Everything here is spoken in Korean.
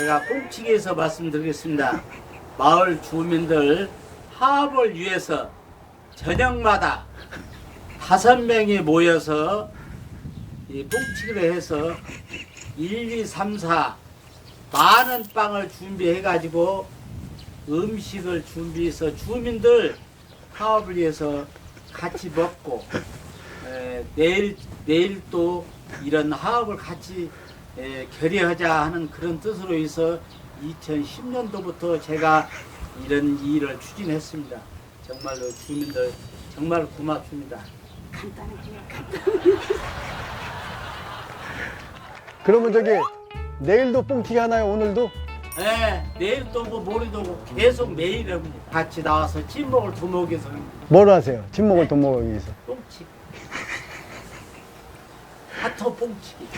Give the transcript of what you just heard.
제가 꽁치기에서 말씀드리겠습니다. 마을 주민들 화합을 위해서 저녁마다 다섯 명이 모여서 이 꽁치기를 해서 1, 2, 3, 4 많은 빵을 준비해 가지고 음식을 준비해서 주민들 화합을 위해서 같이 먹고 에, 내일 내일 또 이런 화합을 같이 에, 결의하자 하는 그런 뜻으로 해서 2010년도부터 제가 이런 일을 추진했습니다. 정말로 주민들 정말 고맙습니다. 그러면 저기 내일도 뽕튀기 하나요? 오늘도? 네, 내일 또뭐 모레도 오고 계속 매일 합니다. 같이 나와서 친목을 도모하기 위해서 뭘 하세요? 친목을 돈 먹기 위해서. 뽕치기. 하터 뽕치기.